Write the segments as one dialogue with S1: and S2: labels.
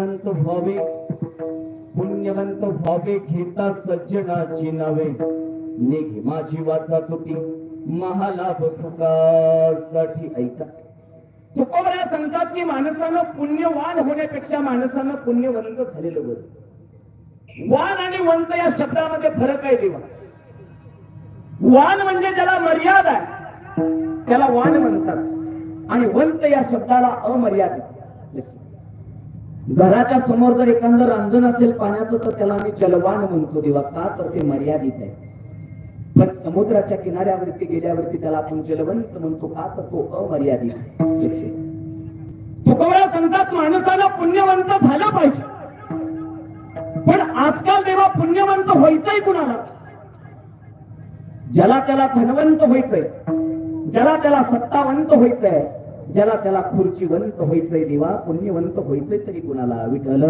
S1: पुण्यवंत व्हावे. पुण्यवंत व्हावे घेता सज्जनाची नावे. निघे माझी वाचा तुटी महालाभ फुकासाठी. ऐका. तुकोबऱ्या सांगतात की माणसानं पुण्यवान होण्यापेक्षा माणसानं पुण्यवंत झालेलं बरं. वान आणि वंत या शब्दामध्ये फरक आहे देवा. वान म्हणजे ज्याला मर्यादा आहे त्याला वान म्हणतात. आणि वंत या शब्दाला अमर्यादित लक्षात. घराच्या समोर जर एखादं रांजण असेल पाण्याचं तर त्याला आम्ही जलवान म्हणतो देवा. का? तर ते मर्यादित आहे. पण समुद्राच्या किनाऱ्यावरती गेल्यावरती त्याला आपण जलवंत म्हणतो. का? तर तो अमर्यादित आहे. सांगतात माणसाला पुण्यवंत झालं पाहिजे. पण आजकाल देवा पुण्यवंत व्हायचंय कुणाला? ज्याला त्याला धनवंत व्हायचंय ज्याला त्याला सत्तावंत व्हायचंय ज्याला त्याला खुर्चीवंत व्हायचंय देवा पुण्यवंत व्हायचंय तरी कुणाला विठल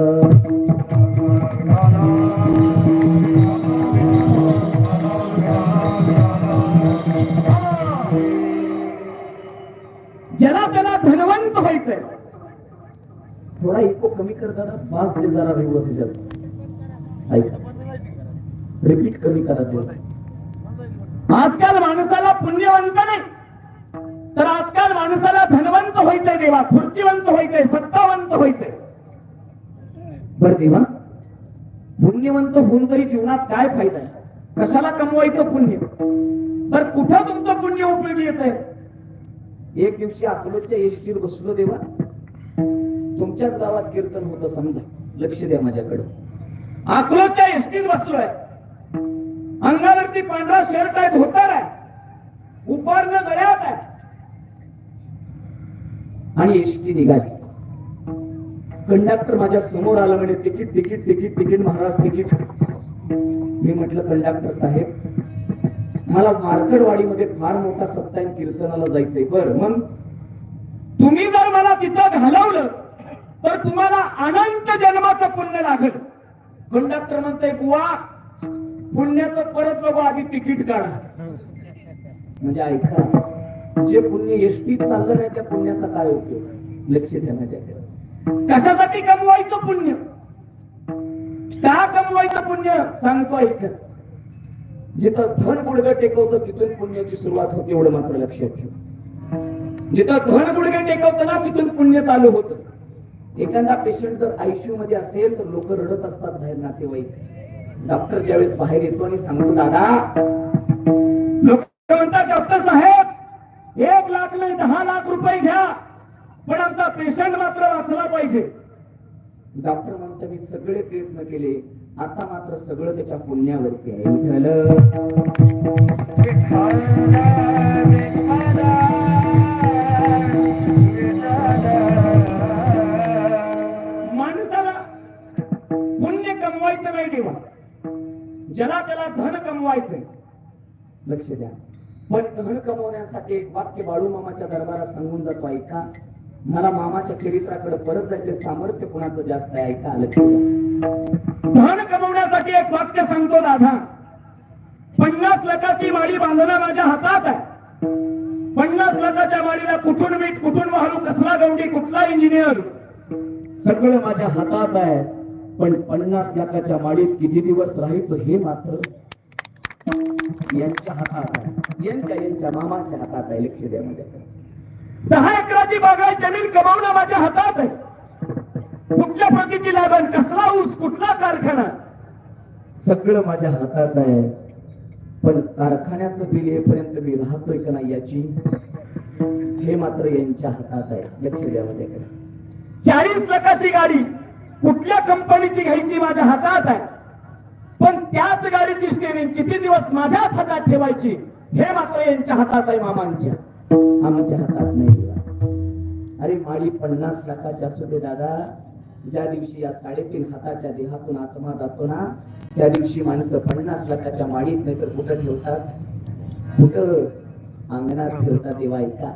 S1: ज्याला त्याला धनवंत व्हायचंय. थोडा इको कमी करताना दादा बास दे जरा व्यवस्थित ऐका. रिपीट कमी करा आजकाल माणसाला पुण्यवंत नाही. तर आजकाल माणसाला धनवंत व्हायचंय देवा खुर्चीवंत व्हायचंय सत्तावंत व्हायचंय. बर देवा पुण्यवंत होऊन तरी जीवनात काय फायदा आहे? कशाला कमवायचं पुण्य? तर कुठं तुमचं पुण्य उपयोगी येत आहे एक दिवशी अकलूच्या एसटीवर बसलो देवा. तुमच्याच गावात कीर्तन होतं समजा. लक्ष द्या माझ्याकडे. अकलूच्या एसटीत बसलोय. अंगावरती पांढरा शर्ट आहे धोतर आहे. उपारनं गळ्यात आहे. आणि एसटी निघाली कंडक्टर माझ्यासमोर आला म्हणे तिकीट तिकीट तिकीट तिकीट महाराज तिकीट. मी म्हटलं कंडक्टर साहेब मला मार्कडवाडीमध्ये फार मोठा सप्ताह कीर्तनाला जायचंय. बर मग तुम्ही जर मला तिथं घालवलं तर तुम्हाला अनंत जन्माचं पुण्य लागल. कंडक्टर म्हणतोय बुवा पुण्याचं परत बघू आधी तिकीट काढा. म्हणजे ऐका जे पुण्य एसटीत चाललं नाही त्या पुण्याचा काय उपयोग लक्ष द्या कशासाठी कमवायचं पुण्य? का कमवायचं पुण्य? सांगतो ऐक. जिथं धन गुडगं टेकवतं तिथून पुण्याची सुरुवात होते एवढं मात्र लक्षात ठेव. जिथं धन गुडगं टेकवतं ना तिथून पुण्य चालू होतं. एखादा पेशंट जर आयसीयू मध्ये असेल तर लोक रडत असतात बाहेर नातेवाईक. डॉक्टर ज्यावेळेस बाहेर येतो आणि सांगतो दादा एक लाख नाही दहा लाख रुपये घ्या. पण आमचा पेशंट मात्र वाचला पाहिजे. डॉक्टर म्हणतो मी सगळे प्रयत्न केले. आता मात्र सगळं त्याच्या पुण्यावरती आहे. माणसाला पुण्य कमवायचं नाही देवा. ज्याला त्याला धन कमवायचंय. लक्ष द्या. पण धन कमवण्यासाठी एक वाक्य बाळू मामाच्या दरबारात सांगून जातो ऐका मला मामाच्या चरित्राकडे परत जायचे सामर्थ्य कुणाचं जास्त आहे ऐका आलं धन कमवण्यासाठी एक वाक्य सांगतो दादा. पन्नास लाखाची माळी बांधणं माझ्या हातात आहे. पन्नास लाखाच्या माळीला कुठून मीठ कुठून वाहू कसला गवडी कुठला इंजिनियर सगळं माझ्या हातात आहे. पण पन्नास लाखाच्या माळीत किती दिवस राहायचं हे मात्र यांच्या हातात आहे. यांच्या यांच्या मामाच्या हातात आहे लक्ष द्या माझ्याकडे दहा एकराची बागाय जमीन कमावणं माझ्या हातात आहे. कुठल्या प्रतीची लागण कसला ऊस कुठला कारखाना? सगळं माझ्या हातात आहे. पण कारखान्याचं बिल येपर्यंत मी राहतोय का नाही याची? हे मात्र यांच्या हातात आहे. लक्ष द्या माझ्याकडे. चाळीस लाखाची गाडी कुठल्या कंपनीची घ्यायची माझ्या हातात आहे? पण त्याच गाडीची स्टेरिंग किती दिवस माझ्याच हातात ठेवायची हे मात्र यांच्या हातात आहे मामांच्या. आमच्या हातात नाही अरे माळी पन्नास लाखाची असू दे दादा. ज्या दिवशी या साडेतीन हाताच्या देहातून आत्मा जातो ना त्या दिवशी माणसं पन्नास लाखाच्या माळीत नाही तर कुठं ठेवतात? कुठं? अंगणात ठेवतात देवा ऐका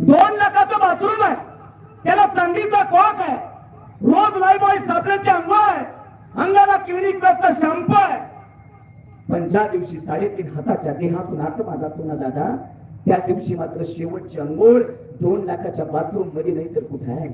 S1: दोन लाखाचं बाथरूम आहे. त्याला चांदीचा कॉक आहे. रोज लाईफ बॉय साबणाचे अंग आहे. अंगाला क्लिनिक प्लसचा शॅम्पू आहे पण ज्या दिवशी साडेतीन हाताच्या देहातून आत्मा जातो ना दादा त्या दिवशी मात्र शेवटची अंघोळ दोन लाखाच्या बाथरूममध्ये नाही तर कुठे आहे?